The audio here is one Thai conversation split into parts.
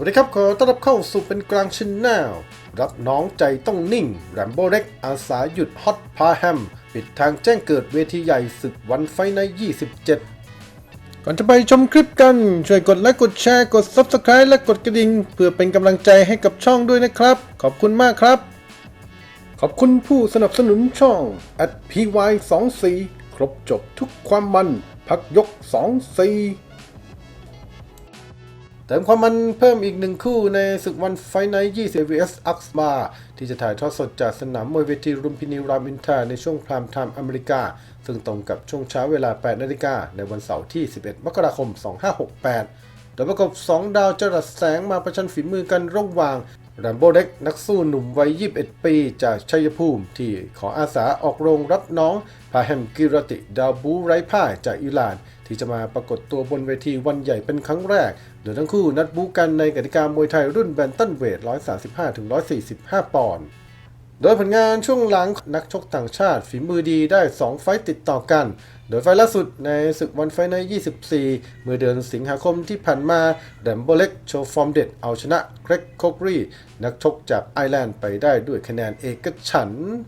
วัสดีครับ ขอต้อนรับเข้าสู่เป็นกลางชินแนลรับน้องใจต้องนิ่งแรมโบ้เล็กอาสาหยุดฮอตพาแฮม ปิดทางแจ้งเกิดเวทีใหญ่ศึกวันไฟใน 27 ก่อนจะไปชมคลิปกัน ช่วยกดไลค์กดแชร์กด Subscribe และกดกระดิ่ง เพื่อเป็นกำลังใจให้กับช่องด้วยนะครับ ขอบคุณมากครับ ขอบคุณผู้สนับสนุนช่อง at py 2 4ครบจบทุกความมัน พักยก 2 4 เติมความมันเพิ่มอีกหนึ่งคู่ในศึกวันไฟไนท์20 vs อักมาที่จะถ่ายทอดสดจากสนามมวยเวทีรุมพินีรามอินทราในช่วงพรามไทม์อเมริกา ซึ่งตรงกับช่วงเช้าเวลา 8 นาฬิกาในวันเสาร์ที่ 11 มกราคม 2568โดยประกบ 2 ดาวจรัสแสงมาประชันฝีมือกันระหว่าง แรมโบ้เล็กนักสู้หนุ่มวัย 21 ปีจากชัยภูมิ ที่ขออาสาออกโรงรับน้องพาแฮมกิรติ ดาวบูไร้พ่ายจากอิหร่าน ที่จะมาปรากฏตัวบนเวทีวันใหญ่เป็นครั้งแรก โดยทั้งคู่นัดบูกันในกติกามวยไทยรุ่นแบนตันเวท 135-145 ปอนด์ โดยผลงานช่วงหลังนักชกต่างชาติฝีมือดีได้ 2 ไฟต์ติดต่อกัน โดยไฟล์ล่าสุดในศึกวันไฟใน 24 เมื่อเดือนสิงหาคมที่ผ่านมา แดมโบเล็กโชว์ฟอร์มเด็ดเอาชนะเกรกโคกรี นักชกจากไอร์แลนด์ไปได้ด้วยคะแนนเอกฉันท์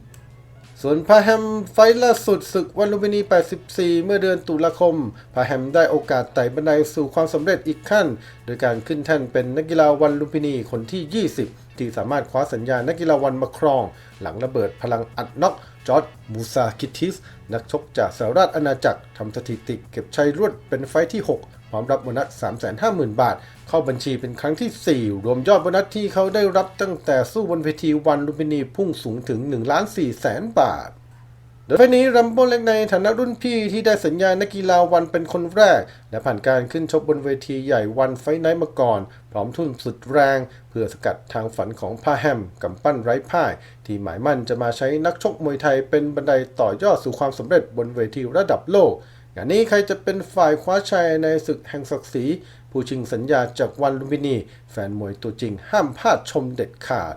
ส่วนพาแฮมไฟล์ล่าสุดศึกวันลุมพินี 84 เมื่อเดือนตุลาคม พาแฮมได้โอกาสไต่บันไดสู่ความสำเร็จอีกขั้น โดยการขึ้นแท่นเป็นนักกีฬาวันลุมพินีคนที่ 20 ที่สามารถคว้าสัญญานักกีฬาวันมาครอง หลังระเบิดพลังอัดน็อกจอร์ดมูซาคิทิส นักชกจากสหราชอาณาจักรทำสถิติเก็บชัยรวดเป็นไฟล์ที่ 6 พร้อมรับโบนัส 350,000 บาท เข้าบัญชีเป็นครั้งที่ 4 รวมยอดโบนัสที่เขาได้รับตั้งแต่สู้บนเวทีวันลุมพินีพุ่งสูงถึง1ล้าน4แสนบาทโดยไฟนี้รัมโบ้เล็กในฐานะรุ่นพี่ที่ได้สัญญานักกีฬาวันเป็นคนแรก และผ่านการขึ้นชกบนเวทีใหญ่วันไฟไนท์มาก่อน พร้อมทุ่นสุดแรง เพื่อสกัดทางฝันของพาแฮมกำปั้นไร้พ่าย ที่หมายมั่นจะมาใช้นักชกมวยไทยเป็นบันไดต่อยอดสู่ความสำเร็จบนเวทีระดับโลก งานนี้ใครจะเป็นฝ่ายคว้าชัยในศึกแห่งศักดิ์ศรีผู้ชิงสัญญาจากวันลุมพินี แฟนมวยตัวจริงห้ามพลาดชมเด็ดขาด